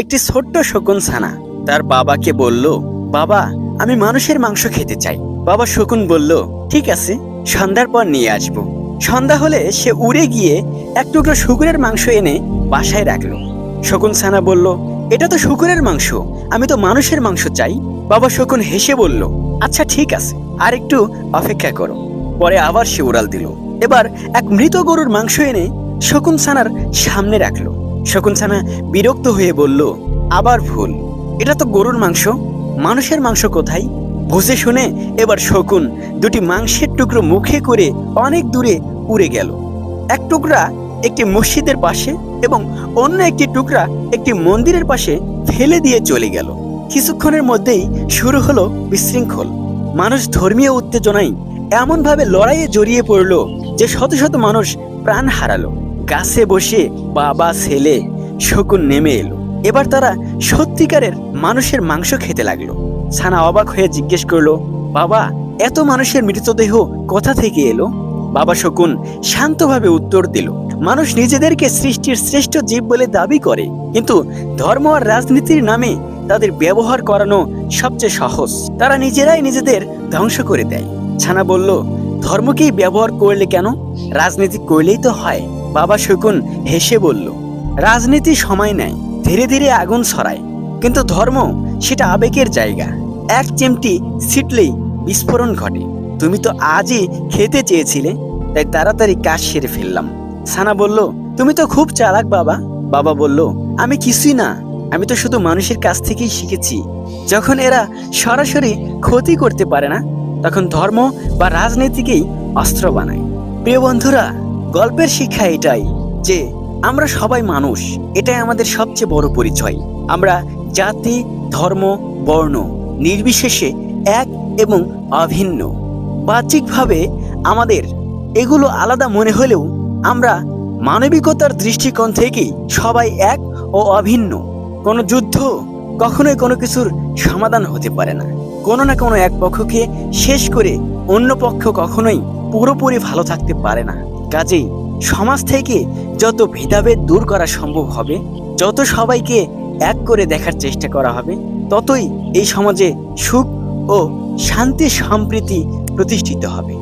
একটি ছোট্ট শকুন ছানা। তার বাবাকে বলল, বাবা, আমি মানুষের মাংস খেতে চাই। বাবা শকুন বলল, ঠিক আছে, সন্ধ্যার পর নিয়ে আসব। সন্ধ্যা হলে সে উড়ে গিয়ে এক টুকরো শুকুরের মাংস এনে বাসায় রাখল। শকুন ছানা বলল, এটা তো শুকুরের মাংস, আমি তো মানুষের মাংস চাই। বাবা শকুন হেসে বলল আচ্ছা ঠিক আছে, আর একটু অপেক্ষা করো। পরে আবার সে উড়াল দিল। এবার এক মৃত গরুর মাংস এনে শকুন ছানার সামনে রাখল। শকুন ছানা বিরক্ত হয়ে বলল, আবার ভুল। এটা তো গরুর মাংস। মানুষের মাংস কোথায়? বুঝে শুনে এবার শকুন দুটি মাংসের টুকরো মুখে করে অনেক দূরে উড়ে গেল। এক টুকরা একটি মসজিদের পাশে এবং অন্য একটি টুকরা একটি মন্দিরের পাশে ফেলে দিয়ে চলে গেল। কিছুক্ষণের মধ্যেই শুরু হলো বিশৃঙ্খল। মানুষ ধর্মীয় উত্তেজনায় এমনভাবে লড়াইয়ে জড়িয়ে পড়ল যে শত শত মানুষ প্রাণ হারালো। গাছে বসে বাবা, ছেলে, শকুন নেমে এলো। এবার তারা সত্যিকারের মানুষের মাংস খেতে লাগল। ছানা অবাক হয়ে জিজ্ঞেস করল, বাবা, এত মানুষের মৃতদেহ কোথা থেকে এলো? বাবা, শকুন শান্তভাবে উত্তর দিল, মানুষ নিজেদেরকে সৃষ্টির শ্রেষ্ঠ জীব বলে দাবি করে, কিন্তু ধর্ম আর রাজনীতির নামে তাদের ব্যবহার করানো সবচেয়ে সহজ। তারা নিজেরাই নিজেদের ধ্বংস করে দেয়। ছানা বলল, ধর্মকেই ব্যবহার করলে কেন? রাজনীতি করলেই তো হয়। বাবা শকুন হেসে বলল, রাজনীতি সময় নেয় ধীরে ধীরে আগুন ছড়ায়। কিন্তু ধর্ম, সেটা আবেগের জায়গা। এক চিমটি ছিটলেই বিস্ফোরণ ঘটে। তুমি তো আজই খেতে চেয়েছিলে, তাই তাড়াতাড়ি কাজ সেরে ফেললাম। সানা বলল, তুমি তো খুব চালাক বাবা। বাবা বলল, আমি কিছুই না, আমি তো শুধু মানুষের কাছ থেকেই শিখেছি। যখন এরা সরাসরি ক্ষতি করতে পারে না, তখন ধর্ম বা রাজনীতিকেই অস্ত্র বানায়। প্রিয় বন্ধুরা গল্পের শিক্ষা এটাই যে আমরা সবাই মানুষ, এটাই আমাদের সবচেয়ে বড় পরিচয়। আমরা জাতি, ধর্ম, বর্ণ নির্বিশেষে এক এবং অভিন্ন। বাহ্যিকভাবে আমাদের এগুলো আলাদা মনে হলেও আমরা মানবিকতার দৃষ্টিকোণ থেকেই সবাই এক ও অভিন্ন। কোনো যুদ্ধ কখনোই কোনো কিছুর সমাধান হতে পারে না। কোনো না কোনো এক পক্ষকে শেষ করে অন্য পক্ষ কখনোই পুরোপুরি ভালো থাকতে পারে না। কাজেই সমাজ থেকে যত ভেদাভেদ দূর করা সম্ভব হবে, যত সবাইকে এক করে দেখার চেষ্টা করা হবে, ততই এই সমাজে সুখ ও শান্তি সম্প্রীতি প্রতিষ্ঠিত হবে।